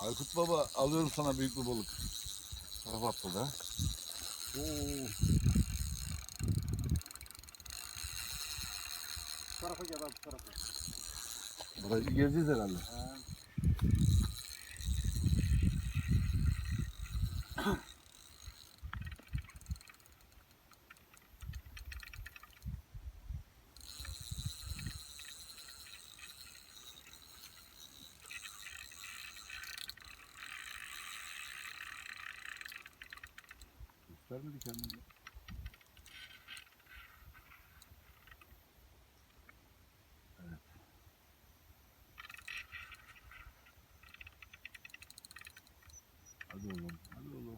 Aykut baba alıyorum sana büyük bir balık. Taraf atladı ha. Oo. Bu tarafa gel abi bu tarafa. Burayı gezeceğiz herhalde. Ha. Göstermedi kendini. Evet. Hadi oğlum. Ne oluyor?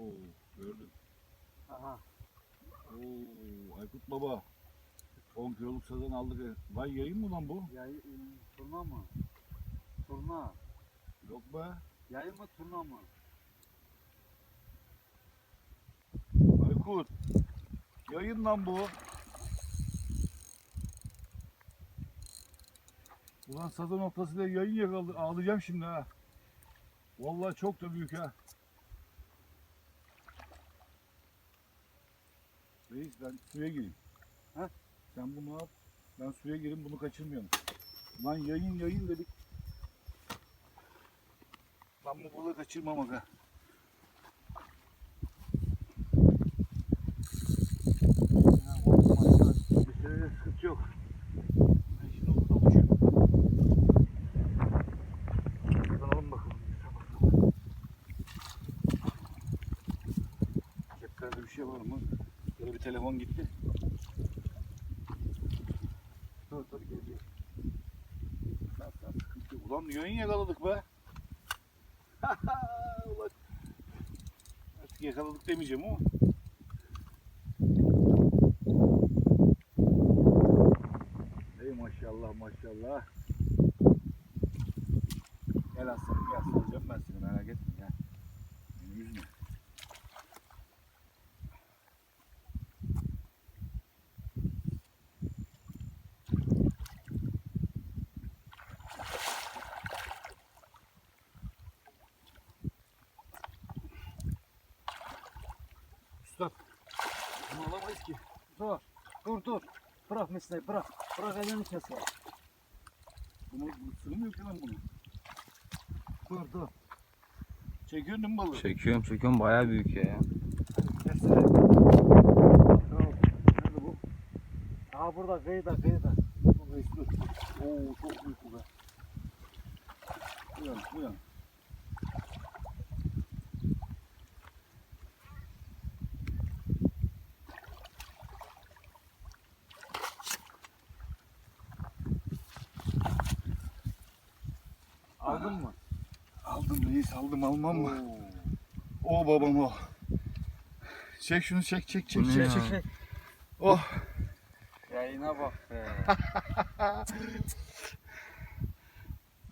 Oo, gördüm. Aha. Oo, Aykut baba. 10 kiloluk sazan aldık. Lan yayın mı lan bu? Yay, e, turna mı? Turna. Yok be. Yayın mı turna mı? Aykut. Yayın lan bu. Ulan sazan ortasıyla yayın yakaladı. Ağlayacağım şimdi ha. Vallahi çok da büyük ha. Reis ben suya gireyim. Ha? Sen bunu al. Ben suya gireyim bunu kaçırmayalım. Lan yayın yayın dedik. Ben bu balığı kaçırmam aga. Ha, oldu maşallah. Bir sene sıkıntı yok. Ben şimdi burada uçuyorum. Alalım bakalım. Ceplerde bir şey var mı? Böyle bir telefon gitti. Dur dur geliyor. Ulan yayın yakaladık be. Ulan. Artık yakaladık demeyeceğim ama. Ey maşallah maşallah. Bunu alamayız ki. Dur. Dur dur. Bırak mesleği bırak. Bırak elini kes ya. Bunu, bu sığmıyor ki lan bunu. Dur dur. Çekiyorsun değil mi balığı? Çekiyorum çekiyorum bayağı büyük ya. Kesene. Nerede bu? Aa burada kıyıda kıyıda. Bu reisli. Oo çok büyük bu be. Uyan uyan. Aldın mı? Aldım reis aldım almam mı? O babam o. Çek şunu çek çek çek çek çek. Çek. Oh. Yayına bak be.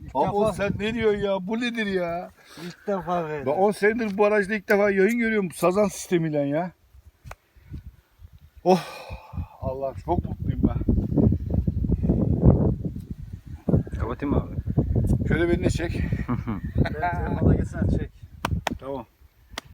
Defa, sen ne diyorsun ya? Bu nedir ya? ilk defa böyle. Ben 10 senedir bu aracda ilk defa yayın görüyorum sazan sistemiyle ya. Oh. Allah çok mutluyum ben. Kapatayım abi? Şöyle beni de çek. Ben telefona geçsene çek. Tamam.